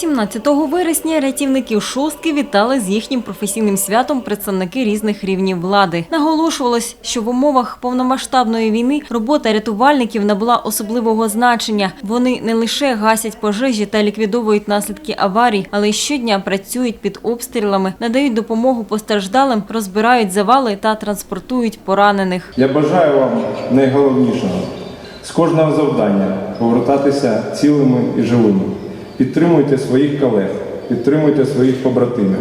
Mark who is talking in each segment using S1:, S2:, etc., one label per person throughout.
S1: 17 вересня рятівників шостки вітали з їхнім професійним святом представники різних рівнів влади. Наголошувалось, що в умовах повномасштабної війни робота рятувальників набула особливого значення. Вони не лише гасять пожежі та ліквідовують наслідки аварій, але й щодня працюють під обстрілами, надають допомогу постраждалим, розбирають завали та транспортують поранених.
S2: Я бажаю вам найголовнішого з кожного завдання повертатися цілими і живими. Підтримуйте своїх колег, підтримуйте своїх побратимів.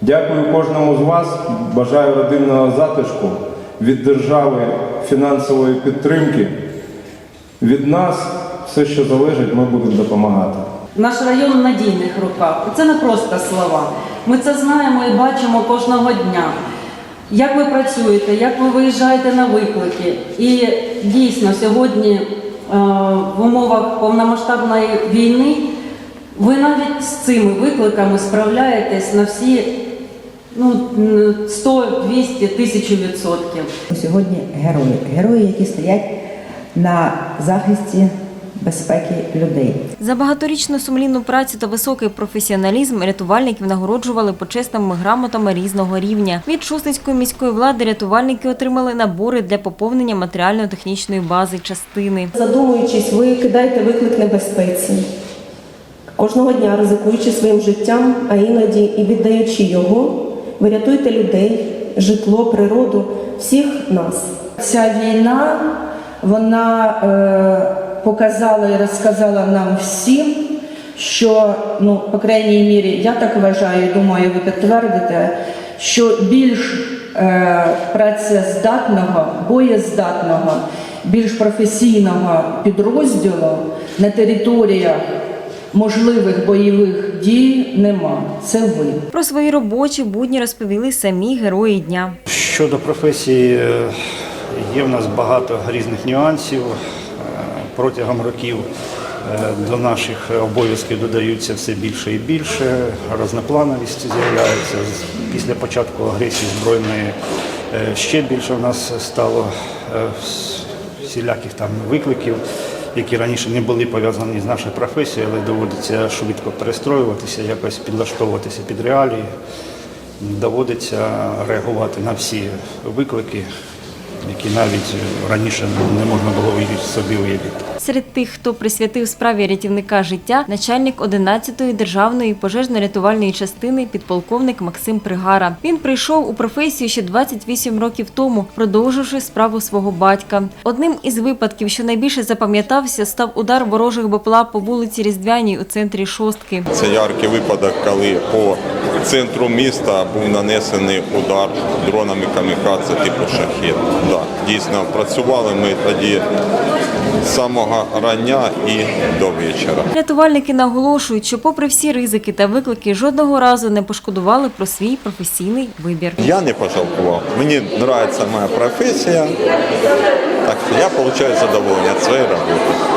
S2: Дякую кожному з вас. Бажаю родинного затишку від держави фінансової підтримки. Від нас все, що залежить, ми будемо допомагати.
S3: Наш район в надійних руках. Це не просто слова. Ми це знаємо і бачимо кожного дня. Як ви працюєте, як ви виїжджаєте на виклики. І дійсно сьогодні е, в умовах повномасштабної війни ви навіть з цими викликами справляєтесь на всі ну, 100, 200, 1000 відсотків.
S4: Сьогодні герої. Герої, які стоять на захисті безпеки людей.
S1: За багаторічну сумлінну працю та високий професіоналізм рятувальників нагороджували почесними грамотами різного рівня. Від Шостинської міської влади рятувальники отримали набори для поповнення матеріально-технічної бази частини.
S5: Задумуючись, ви кидаєте виклик небезпеці. Кожного дня ризикуючи своїм життям, а іноді і віддаючи його, ви рятуєте людей, житло, природу, всіх нас.
S6: Ця війна вона е, показала і розказала нам всім, що, ну, по крайній мірі, я так вважаю, думаю, ви підтвердите, що більш е, працездатного, боєздатного, більш професійного підрозділу на територіях можливих бойових дій нема. Це ви.
S1: Про свої робочі будні розповіли самі герої дня.
S7: Щодо професії, е, є в нас багато різних нюансів. Е, Протягом років е, до наших обов'язків додаються все більше і більше, різноплановість з'являється. Після початку агресії збройної ще більше в нас стало всіляких там викликів, які раніше не були пов'язані з нашою професією, але доводиться швидко перестроюватися, якось підлаштовуватися під реалії. Доводиться реагувати на всі виклики, які навіть раніше не можна було собі уявити.
S1: Серед тих, хто присвятив справі рятівника життя, начальник 11-ї державної пожежно-рятувальної частини підполковник Максим Пригара. Він прийшов у професію ще 28 років тому, продовживши справу свого батька. Одним із випадків, що найбільше запам'ятався, став удар ворожих БПЛА по вулиці Різдвяній у центрі шостки.
S8: Це яркий випадок, коли по центру міста був нанесений удар дронами камікадзе типу шахет. Да, дійсно працювали ми тоді з самого рання і до вечора.
S1: Рятувальники наголошують, що, попри всі ризики та виклики, жодного разу не пошкодували про свій професійний вибір.
S8: Я не пожалкував. Мені подобається моя професія, так що я отримую задоволення від своєї роботи.